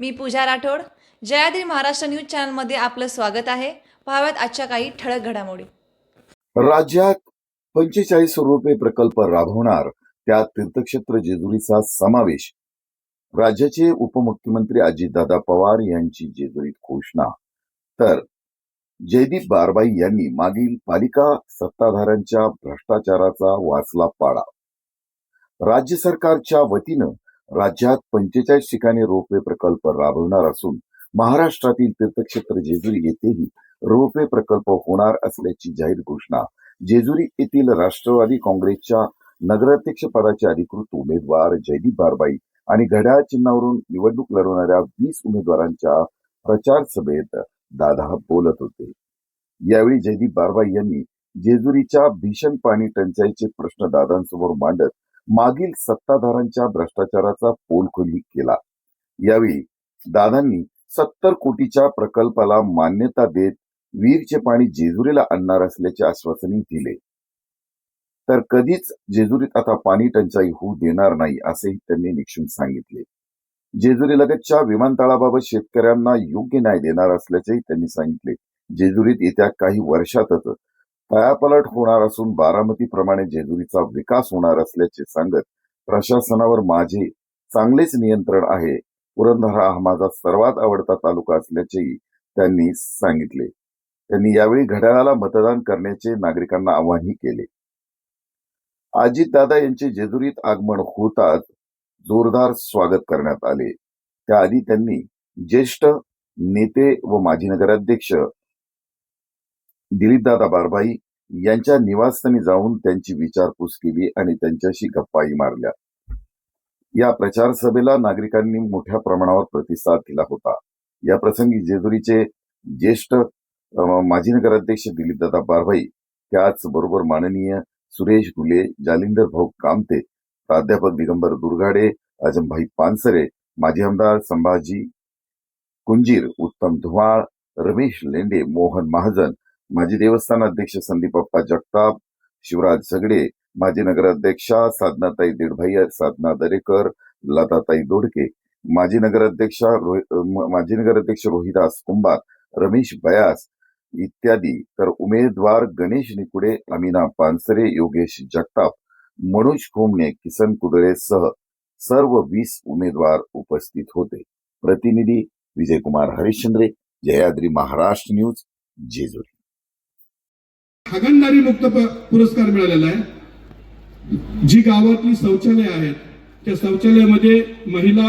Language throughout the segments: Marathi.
मी पूजा राठोड. जयाद्री महाराष्ट्र न्यूज चॅनलमध्ये आपलं स्वागत आहे. पाहाव्यात आजच्या काही ठळक घडामोडी. राज्यात पंचेचाळीस रुपये प्रकल्प राबवणार त्यात तीर्थक्षेत्र जेजुरीचा समावेश. राज्याचे उपमुख्यमंत्री अजितदादा पवार यांची जेजुरीत घोषणा. तर जयदीप बारबाई यांनी मागील पालिका सत्ताधाऱ्यांच्या भ्रष्टाचाराचा वाचला पाडा. राज्य सरकारच्या वतीनं राज्यात पंचेचाळीस ठिकाणी रोपवे प्रकल्प राबवणार असून महाराष्ट्रातील तीर्थक्षेत्र जेजुरी येथेही रोपवे प्रकल्प होणार असल्याची जाहीर घोषणा जेजुरी येथील राष्ट्रवादी काँग्रेसच्या नगराध्यक्ष पदाचे अधिकृत उमेदवार जयदीप बारबाई आणि घड्याळ चिन्हावरून निवडणूक लढवणाऱ्या वीस उमेदवारांच्या प्रचार सभेत दादा बोलत होते. यावेळी जयदीप बारबाई यांनी जेजुरीच्या भीषण पाणी टंचाईचे प्रश्न दादांसमोर मांडत मागील सत्ताधारांच्या भ्रष्टाचाराचा पोलखोली केला. यावेळी दादांनी सत्तर कोटीच्या प्रकल्पाला मान्यता देत वीरचे पाणी जेजुरीला आणणार असल्याचे आश्वासनही दिले. तर कधीच जेजुरीत आता पाणी टंचाई होऊ देणार नाही असेही त्यांनी निक्षून सांगितले. जेजुरी लगतच्या विमानतळाबाबत शेतकऱ्यांना योग्य न्याय देणार असल्याचेही त्यांनी सांगितले. जेजुरीत येत्या काही वर्षातच कायापलट होणार असून बारामतीप्रमाणे जेजुरीचा विकास होणार असल्याचे सांगत प्रशासनावर माझे चांगलेच नियंत्रण आहे. पुरंदर हा माझा सर्वात आवडता तालुका असल्याचेही त्यांनी सांगितले. त्यांनी यावेळी घड्याळाला मतदान करण्याचे नागरिकांना आवाहनही केले. अजितदादा यांचे जेजुरीत आगमन होताच जोरदार स्वागत करण्यात आले. त्याआधी त्यांनी ज्येष्ठ नेते व माजी नगराध्यक्ष दिलीपदादा बारभाई यांच्या निवासस्थानी जाऊन त्यांची विचारपूस केली आणि त्यांच्याशी गप्पाही मारल्या. या प्रचार सभेला नागरिकांनी मोठ्या प्रमाणावर प्रतिसाद दिला होता. या प्रसंगी जेजुरीचे ज्येष्ठ माजी नगराध्यक्ष दिलीपदादा बारभाई त्याचबरोबर माननीय सुरेश गुले जालिंदर भाऊ कामते प्राध्यापक दिगंबर दुर्गाडे अजमभाई पानसरे माजी आमदार संभाजी कुंजीर उत्तम धुमाळ रमेश लेंडे मोहन महाजन माजी देवस्थान अध्यक्ष संदीपप्पा जगताप शिवराज झगडे माजी नगराध्यक्षा साधनाताई देडभाई साधना दरेकर लताताई दोडके माजी नगराध्यक्षा माजी नगराध्यक्ष रोहिदास कुंभार रमेश बयास इत्यादी. तर उमेदवार गणेश निकुडे अमिना पानसरे योगेश जगताप मनोज खोमणे किसन कुदळे सह सर्व वीस उमेदवार उपस्थित होते. प्रतिनिधी विजयकुमार हरिश्चंद्रे जयाद्री महाराष्ट्र न्यूज जेजुरी. हागणदारी मुक्त पुरस्कार मिळालेला आहे. जी गावातली शौचालय आहेत त्या शौचालयामध्ये महिला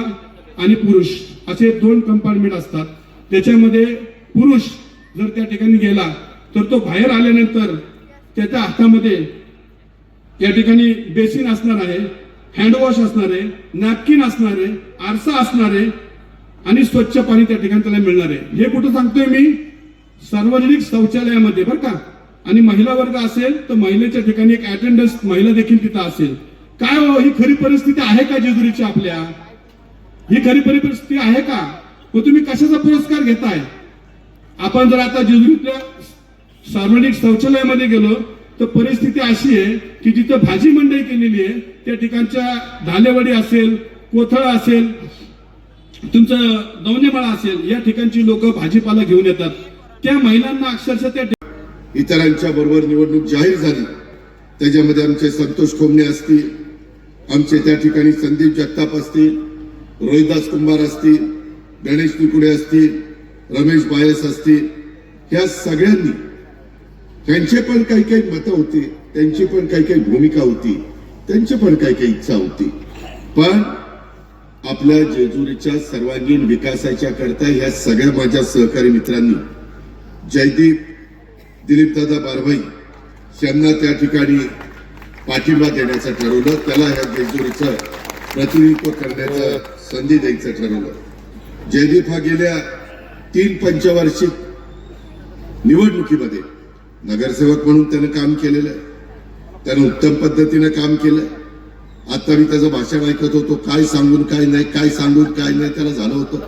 आणि पुरुष असे दोन कंपार्टमेंट असतात. त्याच्यामध्ये पुरुष जर त्या ठिकाणी गेला तर तो बाहेर आल्यानंतर त्याच्या हातामध्ये या ठिकाणी बेसिन असणार आहे हँडवॉश असणार आहे नॅपकिन असणार आहे आरसा असणार आहे आणि स्वच्छ पाणी त्या ठिकाणी त्याला मिळणार आहे. हे कुठं सांगतोय मी? सार्वजनिक शौचालयामध्ये बरं का? आणि महिला वर्ग असेल तर महिलेच्या ठिकाणी एक अटेंडन्स महिला देखील तिथं असेल. काय हो ही खरी परिस्थिती आहे का जेजुरीची आपल्या? ही खरी परिस्थिती आहे का? मग तुम्ही कशाचा पुरस्कार घेताय? आपण जर आता जेजुरीतल्या सार्वजनिक शौचालयामध्ये गेलो तर परिस्थिती अशी आहे की जिथं भाजी मंडई केलेली आहे त्या ठिकाणच्या धालेवाडी असेल कोथळ असेल तुमचं दौंडेमाळा असेल या ठिकाणची लोक भाजीपाला घेऊन येतात. त्या महिलांना अक्षरशः त्या इतरांच्या बरोबर निवडणूक जाहीर झाली. त्याच्यामध्ये आमचे संतोष खोमणे असतील आमचे त्या ठिकाणी संदीप जगताप असतील रोहिदास कुंभार असतील गणेश निकुडे असतील रमेश बायस असतील ह्या सगळ्यांनी त्यांचे पण काही काही मतं होती त्यांची पण काही काही भूमिका होती त्यांची पण काही काही इच्छा होती. पण आपल्या जेजुरीच्या सर्वांगीण विकासाच्या करता ह्या सगळ्या माझ्या सहकारी मित्रांनी जयदीप दिलीपदादा बारभाई यांना त्या ठिकाणी पाठिंबा देण्याचं ठरवलं. त्याला ह्या जेजुरीचं प्रतिनिधित्व करण्याचं संधी द्यायचं ठरवलं. जयदीप हा गेल्या तीन पंचवार्षिक निवडणुकीमध्ये नगरसेवक म्हणून त्यानं काम केलेलं आहे त्यानं उत्तम पद्धतीनं काम केलं. आता मी त्याचं भाषण ऐकत होतो. काय सांगून काय नाही काय सांगून काय नाही त्याला झालं होतं.